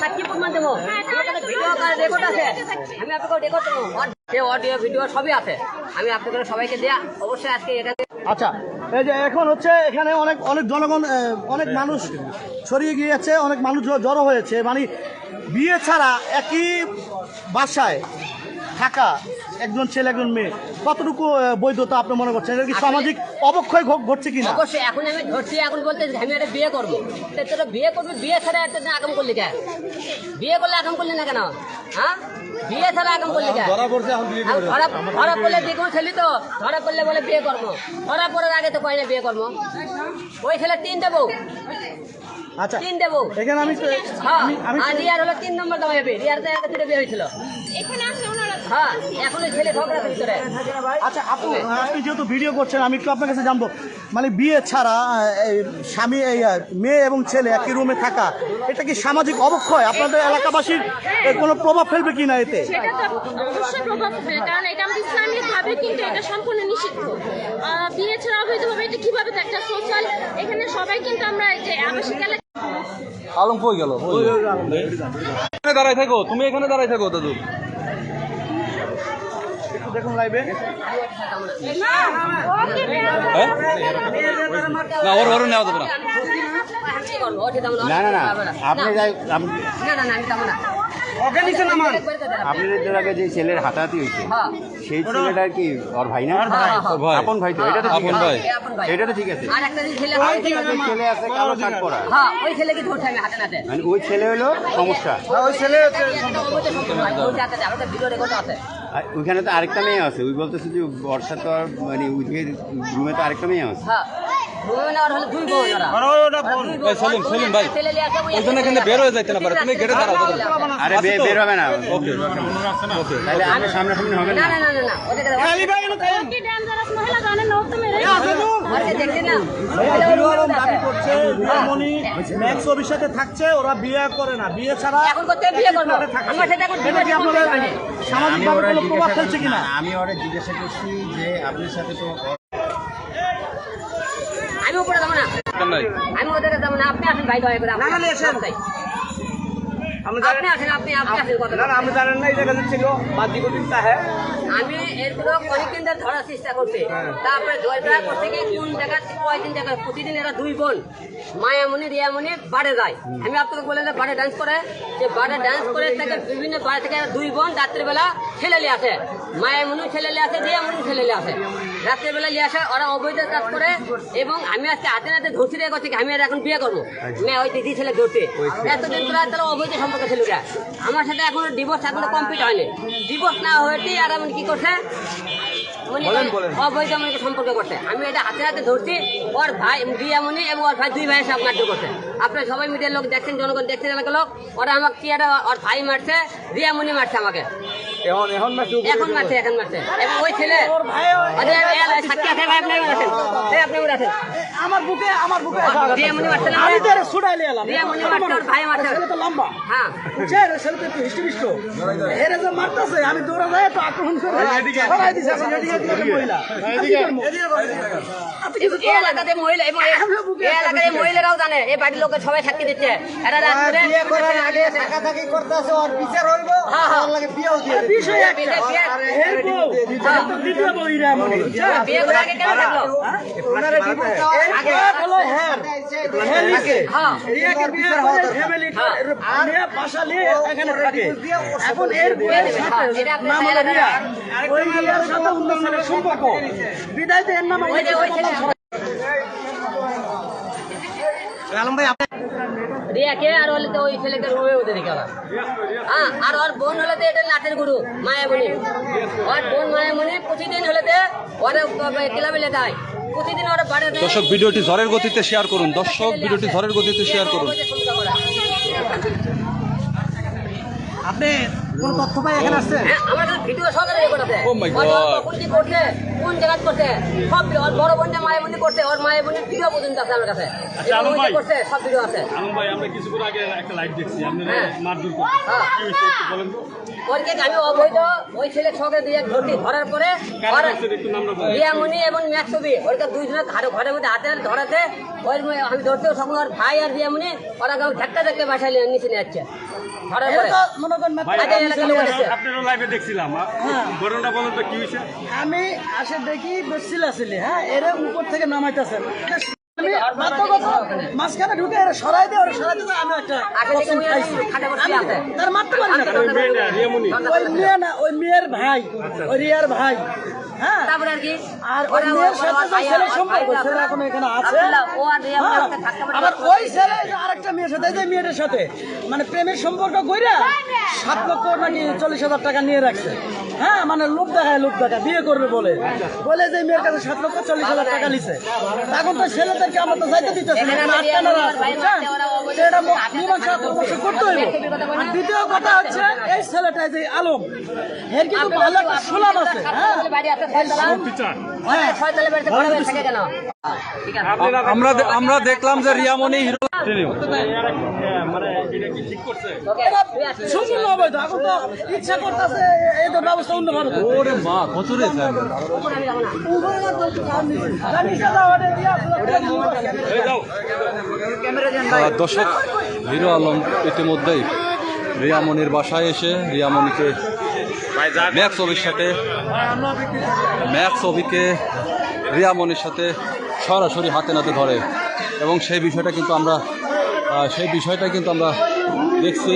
সাক্ষী প্রমাণ দেবো। ভিডিও রেকর্ড আছে। আমি আপনাকে রেকর্ড দেবো। সে অডিও ভিডিও সবই আছে। আমি আপনাদের সবাইকে দেয়া অবশ্যই আজকে এখানে আচ্ছা এই যে এখন হচ্ছে এখানে অনেক অনেক জনগণ অনেক মানুষ ছড়িয়ে গিয়েছে অনেক মানুষ জড়ো হয়েছে। মানে বিয়ে ছাড়া একই বাসায় থাকা একজন ছেলে একজন মেয়ে। কতটুকু বৈধতা আপনি মনে করছেন? এটা কি সামাজিক অবক্ষয় ঘটছে কিনা? অবশ্যই এখন আমি ধরছি এখন বলতে আমি একটা বিয়ে করব। তা তোরা বিয়ে করবি বিয়ে ছাড়া একটা আগাম করলি কেন বিয়ে করলে আগাম করলি না কেন? হ্যাঁ? বিয়ে ছাড়া আগাম করলি কেন ধরা ধরা ধরা পড়লে যে ছেলে তো ধরা পড়লে বলে বিয়ে করব। ধরা পড়ার আগে তো কয় না বিয়ে করব? ওই ছেলে তিনটে বউ। আচ্ছা তিনটে বউ। এখানে আমি হ্যাঁ আমি আমি আর রিয়ার হলো তিন নম্বর দামা যাবে রিয়ার তো একটা বিয়ে হয়েছিল। এখানে ওনারা হ্যাঁ এখন ছেলে ঝগড়া ভিতরে। আচ্ছা আপু আপনি যেহেতু ভিডিও করছেন আমি একটু আপনার কাছে জানব। মানে বিয়ে ছাড়া স্বামী এই মেয়ে এবং ছেলে একই রুমে থাকা এটা কি সামাজিক অবক্ষয়? আপনাদের এলাকাবাসীর কোনো প্রভাব ফেলবে কিনা এতে? সেটা তো অবশ্যই প্রভাব ফেলে কারণ এটা আমাদের ইসলামিক ভাবে কিন্তু এটা সম্পূর্ণ নিষিদ্ধ। বিয়ে ছাড়া অবৈধভাবে এটা কীভাবে একটা সোশ্যাল এখানে সবাই কিন্তু আমরা যে আবাসিক এলাকা আলম কই গেল? দাঁড়াই থাকো তুমি এখানে দাঁড়াই থাকো দাদু। দেখুন লাইভে হ্যাঁ না ওর ওর নেওয়া যাবে না। না না না। না আপনি যাই আগে যে ছেলের হাতাহাতি হয়েছে হ্যাঁ। সেই ছেলেটার কি ওর ভাই না? হ্যাঁ, হ্যাঁ, ওর ভাই আপন ভাই। তো এটা তো আপন ভাই। এটা তো ঠিক আছে। আর একটা যে ছেলে আছে কালো শার্ট পরা। হ্যাঁ মানে ওই ছেলে হলো সমস্যা। ওই ছেলে ওইখানে তো আরেকটা মেয়ে আছে। ওই বলতেছে যে বর্ষা তো আর মানে ওইদিকে রুমে তো আরেকটা মেয়ে আছে। হ্যাঁ। হয়ে। আরে বের হবে না। তাহলে হবে না। থাকছে ওরা বিয়ে করে না। বিয়ে ছাড়া আমি ওরা জিজ্ঞাসা করছি যে আপনার সাথে তো আমি উপরে যাব না কেন নাই আমি ওদের যাব না আপনি আসেন ভাই দয়া করে আপনি আসেন। তাই। আপনি আসেন আপনি আপনি আসেন কথা আমি জানেন না এই জায়গাতে ছিল বা দীর্ঘদিন তাহে আমি এরপরে অনেকদিন ধরে ধরার চেষ্টা করছি। তারপরে ধরা করতে গিয়ে কোন জায়গা থেকে কয়দিন প্রতিদিন এরা দুই বোন। মায়ামণি রিয়ামণি বাড়ে যায়। আমি আপনাকে বলে যে বাড়ে ডান্স করে। যে বাড়ে ডান্স করে থেকে বিভিন্ন বাড়ি থেকে দুই বোন রাত্রিবেলা ছেলে নিয়ে আসে। মায়ামণি ছেলে নিয়ে আসে রিয়ামণি ছেলে আসে। রাত্রিবেলা নিয়ে আসে ওরা অবৈধ কাজ করে এবং আমি আজকে হাতে হাতে ধরছি রে করছি আমি আর এখন বিয়ে করব? মেয়ে ওই দিদি ছেলে ধরতে এতদিন ধরে তারা অবৈধ সম্পর্ক ছিল। আমার সাথে এখনও ডিভোর্স এখনও কমপ্লিট হয়নি। ডিভোর্স না হয়েছে আর আমি কি করছে? অবৈধ সম্পর্ক করছে। আমি এটা হাতে হাতে ধরছি ওর ভাই রিয়ামণি এবং ওর ভাই দুই ভাইয়ের সব মারধর করছে। আপনার সবাই মিডিয়ার লোক দেখছেন জনগণ দেখছেন এলাকার লোক। ওরা আমাকে কি ওর ভাই মারছে রিয়ামণি মারছে আমাকে। এখন এখন না এখন মারছে এখন মারছে। এবং ওই ছেলে সাক্ষী আছে ভাই আপনি আছেন। এই আপনি উঠে আছেন। আমার বুকে আমার বুকে রিয়ামণি মারছে না? আমি তোরে ছুটাইলে এলাম। রিয়ামণি মারছে ওর ভাই মারছে। ছেলে তো লম্বা। হ্যাঁ। ছেলে রে ছেলে তো একটু হিষ্টমিষ্ট এরা যে মারতেছে আমি দৌড়া যাই তো আক্রমণ করে সরাই দিছে এখন এদিকে এদিকে মহিলা আপনি কিছু এই এলাকাতে মহিলা এই- এই এলাকার মহিলারাও জানে এই বাড়ির লোকের সবাই সাক্ষী দিচ্ছে। এরা রাত্রে হ্যাঁ, হ্যাঁ। বিষয় একটা। এর বউ তো দ্বিতীয় বউ ইরামণি বিয়ে করে আগে কেন থাকল আগে। হলো হ্যার হ্যার হ্যাঁ। রিয়াকে বিয়ে করে ফ্যামিলি নিয়ে বাসা নিয়ে এখানে থাকে। এখন এর বউয়ের সাথে নাম হলো রিয়া ওই রিয়ার সাথে অন্য সম্পর্ক বিদায় তো এর নাম ওই যে আলম ভাই রিয়াকে আর হলে তো ওই ছেলেকে রুমে আবার। হ্যাঁ আর ওর বোন হলে তো এটা লাঠের গুরু মায়ামণি। ওর বোন মায়ামণি প্রতিদিন হলে তো ওরা ক্লাবে লেখায় প্রতিদিন ওরা বাড়ে দর্শক ভিডিওটি ঝড়ের গতিতে শেয়ার করুন। দর্শক ভিডিওটি ঝড়ের গতিতে শেয়ার করুন। আপনি কোন তথ্য পাই এখানে আসছে। হ্যাঁ, আমার কাছে ভিডিও সহকারে রেকর্ড আছে my ওর God. কখন কি করছে কোন জায়গায় করছে সব ওর বড় বোনটা মায়াবন্দি করছে ওর মায়াবন্দির ভিডিও পর্যন্ত আছে আমার কাছে। এবং ওই যে করছে সব ভিডিও আছে। আলম ভাই আমরা কিছুক্ষণ আগে একটা লাইভ দেখছি। আপনারা। মারধর করতে হ্যাঁ। কি হয়েছে একটু বলেন তো। ওরকে আমি অবৈধ ওই ছেলে ছকে দিয়ে ধরছি ধরার পরে রিয়ামণি এবং ম্যাক্সবি ওরকে দুইজনের ঘরে ঘরের মধ্যে হাতে ধরাতে ওই আমি ধরতে তখন ওর ভাই আর রিয়ামণি ওরা ধাক্কা ধাক্কা বাসায় নিয়ে- নিচে নিয়ে যাচ্ছে। হয়েছে? আমি আসে দেখি বেশিলা ছিলি হ্যাঁ এর উপর থেকে নামাইতেছেন মাঝখানে ঢুকে এরা সরাই দিয়ে সরাই দিয়ে আমি একটা। তার মারতে পারি না ওই মেয়ে না ওই মেয়ের ভাই ওই রিয়ার ভাই। হ্যাঁ। তারপরে আর কি আর ওরা- মেয়ের সাথে ছেলের সম্পর্ক ছেলে এখন এখানে আছে? ও আর হ্যাঁ। আবার ওই ছেলে আরেকটা মেয়ের সাথে যে মেয়েটার সাথে মানে প্রেমের সম্পর্ক কইরা সাত লক্ষ নাকি চল্লিশ হাজার টাকা নিয়ে রাখছে। হ্যাঁ মানে লোক দেখায় লোক দেখায় বিয়ে করবে বলে। বলে যে মেয়ের কাছে সাত লক্ষ চল্লিশ হাজার টাকা নিছে। এখন তো ছেলেদেরকে আমরা তো যাইতে দিতেছি না আটকানোর আছে, মীমাংসা করতে হইব। আর কথা হচ্ছে এই ছেলেটা যে আলম এর কিন্তু ভালো একটা সুনাম আছে হ্যাঁ। হ্যাঁ। হয়ে আছে। আমরা আমরা দেখলাম যে রিয়ামণি হিরো মানে তো ব্যবস্থা অন্যভাবে ওরে মা কত রে আহ, দর্শক হিরো আলম ইতিমধ্যেই রিয়ামণির বাসায় এসে রিয়ামণিকে ম্যাক্স অভির সাথে, ম্যাক্স অভিকে রিয়ামণির সাথে সরাসরি হাতে নাতে ধরে। এবং সেই বিষয়টা কিন্তু আমরা সেই বিষয়টা কিন্তু আমরা দেখছি।